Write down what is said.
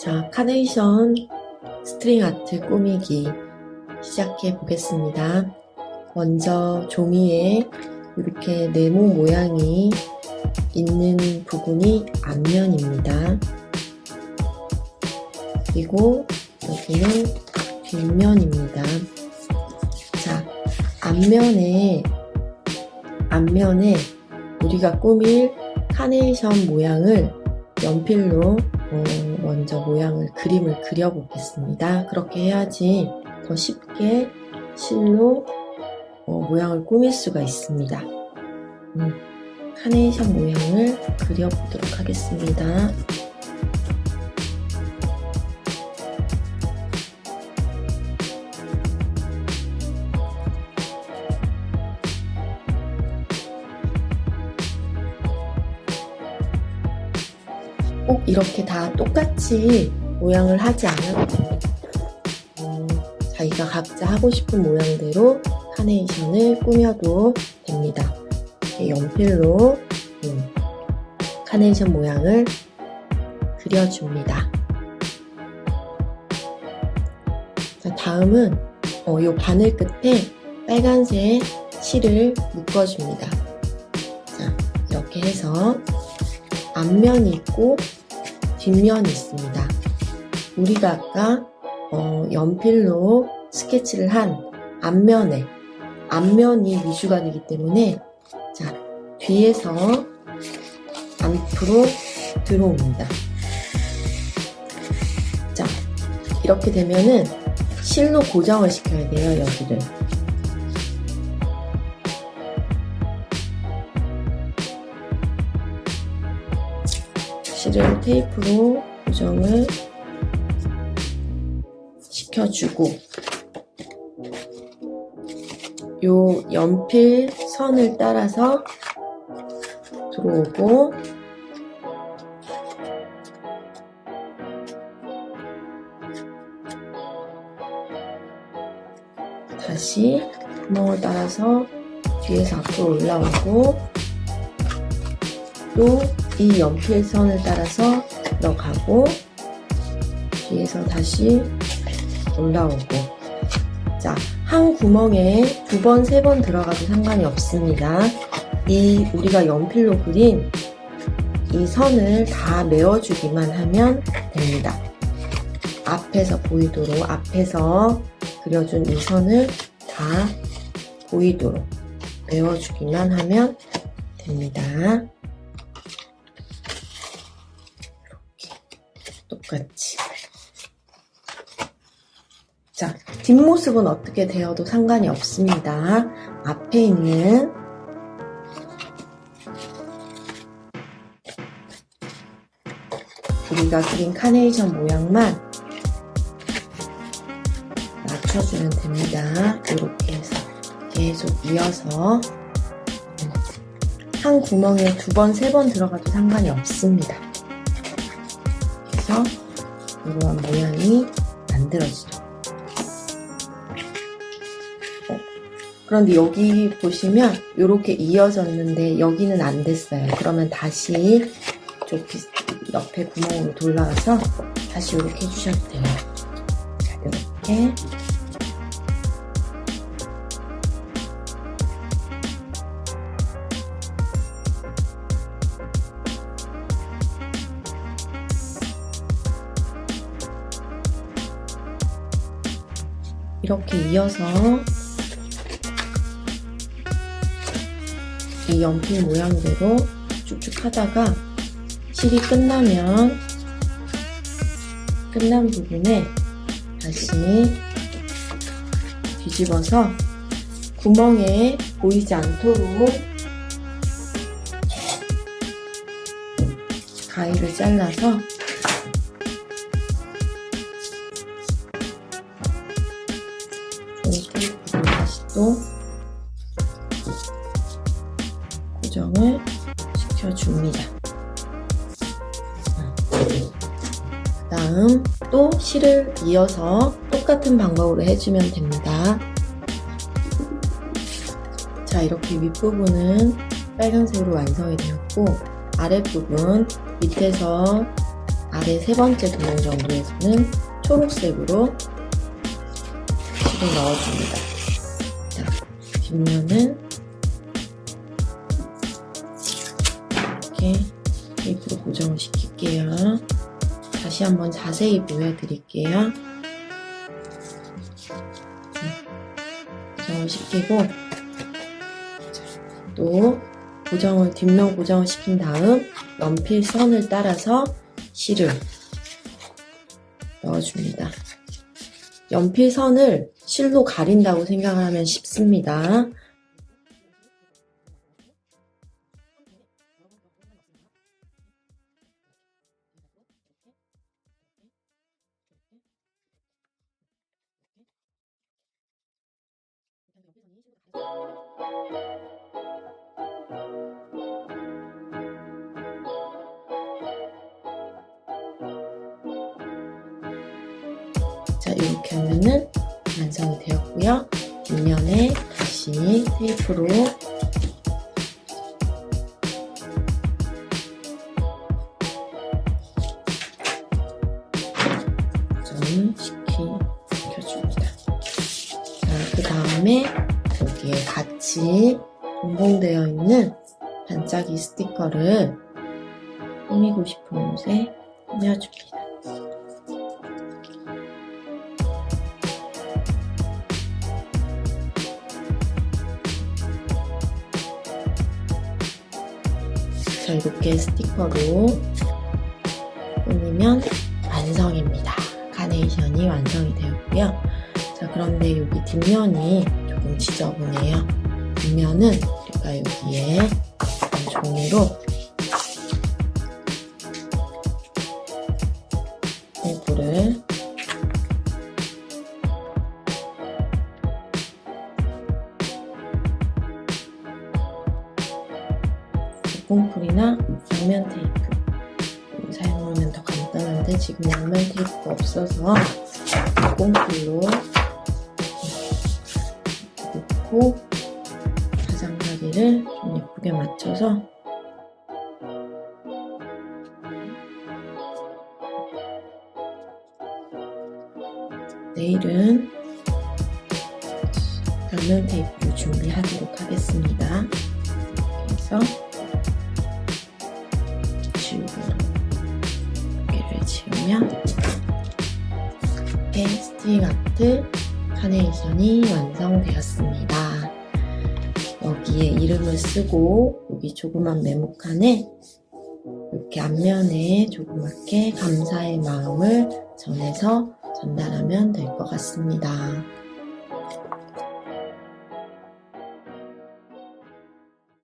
자, 카네이션 스트링 아트 꾸미기 시작해 보겠습니다. 먼저 종이에 이렇게 네모 모양이 있는 부분이 앞면입니다. 그리고 여기는 뒷면입니다. 자, 앞면에, 앞면에 우리가 꾸밀 카네이션 모양을 연필로 어, 먼저 모양을 그림을 그려보겠습니다. 그렇게 해야지 더 쉽게 실로 어, 모양을 꾸밀 수가 있습니다. 음, 카네이션 모양을 그려보도록 하겠습니다. 이렇게 다 똑같이 모양을 하지 않아도 자기가 각자 하고 싶은 모양대로 카네이션을 꾸며도 됩니다. 연필로 음, 카네이션 모양을 그려줍니다. 자, 다음은 어, 요 바늘 끝에 빨간색 실을 묶어줍니다. 자, 이렇게 해서 앞면이 있고 뒷면이 있습니다. 우리가 아까 어, 연필로 스케치를 한 앞면에 앞면이 위주가 되기 때문에 자 뒤에서 앞으로 들어옵니다. 자 이렇게 되면은 실로 고정을 시켜야 돼요 여기를. 실을 테이프로 고정을 시켜주고 요 연필 선을 따라서 들어오고 다시 구멍을 따라서 뒤에서 앞으로 올라오고 또 이 연필 선을 따라서 들어가고 뒤에서 다시 올라오고 자, 한 구멍에 두 번, 세 번 들어가도 상관이 없습니다. 이 우리가 연필로 그린 이 선을 다 메워주기만 하면 됩니다. 앞에서 보이도록 앞에서 그려준 이 선을 다 보이도록 메워주기만 하면 됩니다. 똑같이. 자, 뒷모습은 어떻게 되어도 상관이 없습니다. 앞에 있는 우리가 그린 카네이션 모양만 맞춰주면 됩니다. 이렇게 해서 계속 이어서 한 구멍에 두 번, 세 번 들어가도 상관이 없습니다. 그래서 이러한 모양이 만들어지죠. 어, 그런데 여기 보시면 이렇게 이어졌는데 여기는 안 됐어요. 그러면 다시 좁히 옆에 구멍으로 돌라와서 다시 이렇게 해주셔도 돼요. 자, 이렇게 이렇게 이어서 이 연필 모양대로 쭉쭉 하다가 실이 끝나면 끝난 부분에 다시 뒤집어서 구멍에 보이지 않도록 가위를 잘라서 테이프를 다시 또 고정을 시켜줍니다. 그 다음 또 실을 이어서 똑같은 방법으로 해주면 됩니다. 자, 이렇게 윗부분은 빨간색으로 완성이 되었고, 아랫부분 밑에서 아래 세 번째 구멍 정도에서는 초록색으로 실을 넣어줍니다. 자, 뒷면은 이렇게 테이프로 고정을 시킬게요. 다시 한번 자세히 보여드릴게요. 고정을 시키고 자, 또 고정을 뒷면 고정을 시킨 다음 연필 선을 따라서 실을 넣어줍니다. 연필 선을 실로 가린다고 생각을 하면 쉽습니다. 자, 이렇게 하면은 다시 테이프로 고정을 시켜줍니다. 자, 그 다음에 여기에 같이 동봉되어 있는 반짝이 스티커를 꾸미고 싶은 곳에 꾸며줍니다. 자, 이렇게 스티커로 꾸미면 완성입니다. 카네이션이 완성이 되었고요. 자, 그런데 여기 뒷면이 조금 지저분해요. 뒷면은 제가 여기에 종이로 뽕풀이나 양면 테이프 사용하면 더 간단한데 지금 양면 테이프가 없어서 뽕풀로 놓고 가장자리를 좀 예쁘게 맞춰서 내일은 벽면 테이프를 준비하도록 하겠습니다. 그래서 이렇게 스틱 아트 카네이션이 완성되었습니다. 여기에 이름을 쓰고 여기 조그만 메모칸에 이렇게 앞면에 조그맣게 감사의 마음을 전해서 전달하면 될 것 같습니다.